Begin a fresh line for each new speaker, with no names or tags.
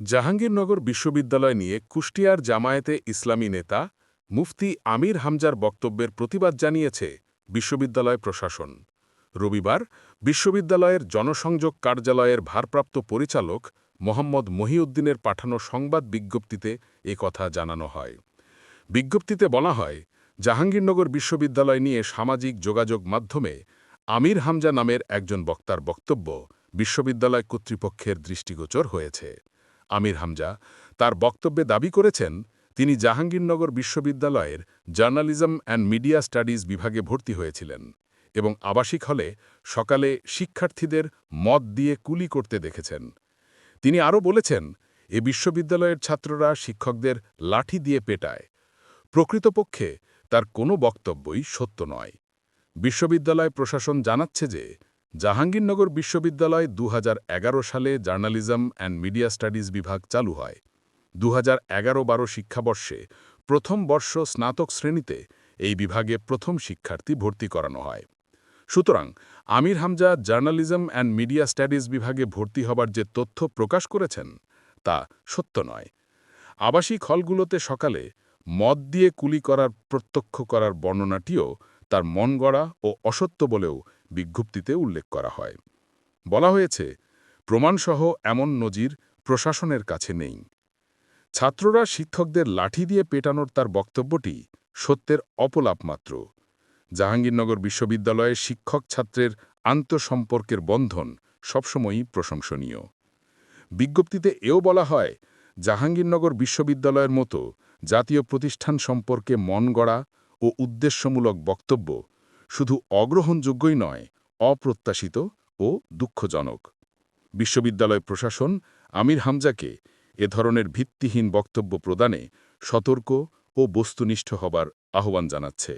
জাহাঙ্গীরনগর বিশ্ববিদ্যালয় নিয়ে কুষ্টিয়ার জামায়াতে ইসলামী নেতা মুফতি আমির হামজার বক্তব্যের প্রতিবাদ জানিয়েছে বিশ্ববিদ্যালয় প্রশাসন। রবিবার বিশ্ববিদ্যালয়ের জনসংযোগ কার্যালয়ের ভারপ্রাপ্ত পরিচালক মোহাম্মদ মহিউদ্দিনের পাঠানো সংবাদ বিজ্ঞপ্তিতে কথা জানানো হয়। বিজ্ঞপ্তিতে বলা হয়, জাহাঙ্গীরনগর বিশ্ববিদ্যালয় নিয়ে সামাজিক যোগাযোগ মাধ্যমে আমির হামজা নামের একজন বক্তার বক্তব্য বিশ্ববিদ্যালয় কর্তৃপক্ষের দৃষ্টিগোচর হয়েছে। আমির হামজা তার বক্তব্যে দাবি করেছেন, তিনি জাহাঙ্গীরনগর বিশ্ববিদ্যালয়ের জার্নালিজম অ্যান্ড মিডিয়া স্টাডিজ বিভাগে ভর্তি হয়েছিলেন এবং আবাসিক হলে সকালে শিক্ষার্থীদের মদ দিয়ে কুলি করতে দেখেছেন। তিনি আরও বলেছেন, এ বিশ্ববিদ্যালয়ের ছাত্ররা শিক্ষকদের লাঠি দিয়ে পেটায়। প্রকৃতপক্ষে তার কোনো বক্তব্যই সত্য নয়। বিশ্ববিদ্যালয় প্রশাসন জানাচ্ছে যে জাহাঙ্গীরনগর বিশ্ববিদ্যালয় দু হাজার এগারো সালে জার্নালিজম অ্যান্ড মিডিয়া স্টাডিজ বিভাগ চালু হয়। দু হাজার বারো শিক্ষাবর্ষে প্রথম বর্ষ স্নাতক শ্রেণীতে এই বিভাগে প্রথম শিক্ষার্থী ভর্তি করানো হয়। সুতরাং Amir Hamza journalism and media studies বিভাগে ভর্তি হবার যে তথ্য প্রকাশ করেছেন, তা সত্য নয়। আবাসিক হলগুলোতে সকালে মদ দিয়ে কুলি করার প্রত্যক্ষ করার বর্ণনাটিও তার মন গড়া ও অসত্য বলেও বিজ্ঞপ্তিতে উল্লেখ করা হয়। বলা হয়েছে, প্রমাণসহ এমন নজির প্রশাসনের কাছে নেই। ছাত্ররা শিক্ষকদের লাঠি দিয়ে পেটানোর তার বক্তব্যটি সত্যের অপলাপ মাত্র জাহাঙ্গীরনগর বিশ্ববিদ্যালয়ে শিক্ষক ছাত্রের আন্তঃসম্পর্কের বন্ধন সবসময়ই প্রশংসনীয়। বিজ্ঞপ্তিতে এও বলা হয়, জাহাঙ্গীরনগর বিশ্ববিদ্যালয়ের মতো জাতীয় প্রতিষ্ঠান সম্পর্কে মন গড়া ও উদ্দেশ্যমূলক বক্তব্য শুধু অগ্রহণযোগ্যই নয়, অপ্রত্যাশিত ও দুঃখজনক। বিশ্ববিদ্যালয় প্রশাসন আমির হামজাকে এ ধরনের ভিত্তিহীন বক্তব্য প্রদানে সতর্ক ও বস্তুনিষ্ঠ হবার আহ্বান জানাচ্ছে।